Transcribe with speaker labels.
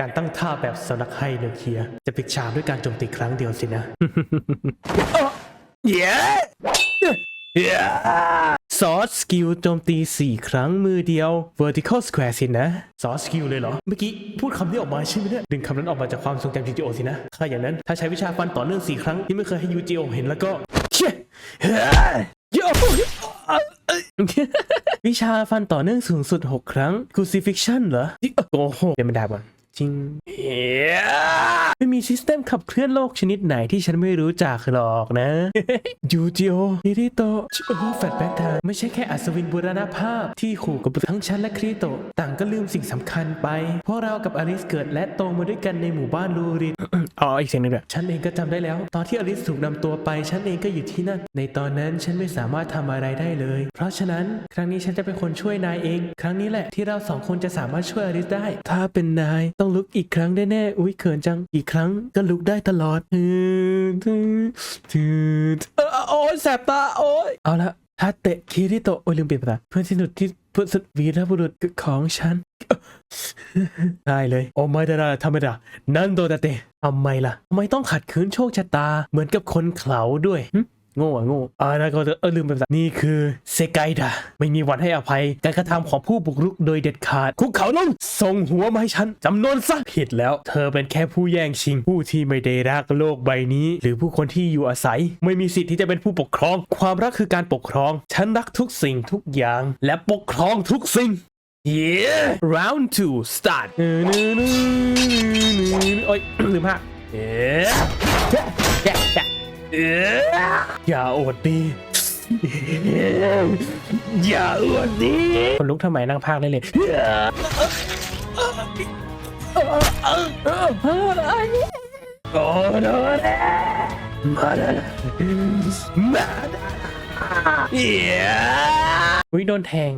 Speaker 1: การตั้งท่าแบบสำนักให้นิวเคลียร์จะปิดฉากด้วยการโจมตีครั้งเดียวสินะเย้ซอสสกิลโจมตี 4 ครั้งมือเดียว vertical square สินะซอสสกิลเลยเหรอ เมื่อกี้พูดคำนี้ออกมาใช่ไหมเนี่ย ดึงคำนั้นออกมาจากความทรงจำยูจิโอสินะ ถ้าอย่างนั้น ถ้าใช้วิชาฟันต่อเนื่อง 4 ครั้งที่ไม่เคยให้ยูจิโอเห็นแล้วก็เชี่ยโยวิชาฟันต่อเนื่องสูงสุด 6 ครั้ง crucifixion เหรอจิ๊กโอ้โหเดี๋ยวมันด่าก่อน จริง ไม่มีซิสเต็มขับเคลื่อนโลกชนิดไหนที่ฉันไม่รู้จักหรอกนะ ยูจิโอคิริโตะโอ้โหแฟลชแบ็กไทม์ไม่ใช่แค่อัศวินบูรณภาพ ที่ขู่กับทั้งฉันและคริโตะต่างก็ลืมสิ่งสำคัญไป เพราะเรากับอลิสเกิดและโตมาด้วยกันในหมู่บ้านลูรินอ๋ออีกเสียงหนึงด้วยฉันเองก็จำได้แล้ว ตอนที่อลิสถูกนำตัวไป ฉันเองก็อยู่ที่นั่น ในตอนนั้นฉันไม่สามารถทำอะไรได้เลย เพราะฉะนั้น ครั้งนี้ฉันจะเป็นคนช่วยนายเอง ครั้งนี้แหละที่เราสองคนจะสามารถช่วยอลิสได้ ถ้าเป็นนายต้องลุกอีกครั้งแน่ๆอุ้ยเขินจังอีกครั้งก็ลุกได้ตลอดโอ้ยแสบตาโอ้ยเอาละถ้าเตะคิริโตโอ้ยลืมเปลี่ยนภาษาเพื่อนสนิทที่เพื่อนสนิวีรบุรุษของฉันได้เลยโอ้ไม่ได้ได้ทำไมล่ะนั่นโดดาเตะทำไมล่ะทำไมต้องขัดขืนโชคชะตา เหมือนกับคนเขาด้วย โง่อะโง่อ่านะก็เออลืมไปภาษานี่คือเซไกดะไม่มีวันให้อภัยการกระทำของผู้บุกรุกโดยเด็ดขาด คุกเขาลงส่งหัวมาให้ฉันจำนวนซะผิดแล้ว เธอเป็นแค่ผู้แย่งชิงผู้ที่ไม่ได้รักโลกใบนี้ หรือผู้คนที่อยู่อาศัย ไม่มีสิทธิ์ที่จะเป็นผู้ปกครอง ความรักคือการปกครอง ฉันรักทุกสิ่งทุกอย่าง และปกครองทุกสิ่ง Yeah round two start โอ้ยลืมฮะเอย่าอวดดี อย่าอวดดีคนลุกทำไมนั่งพากได้เลยโอ้โดนมาดามาดาเย้อุ้ยโดนแทง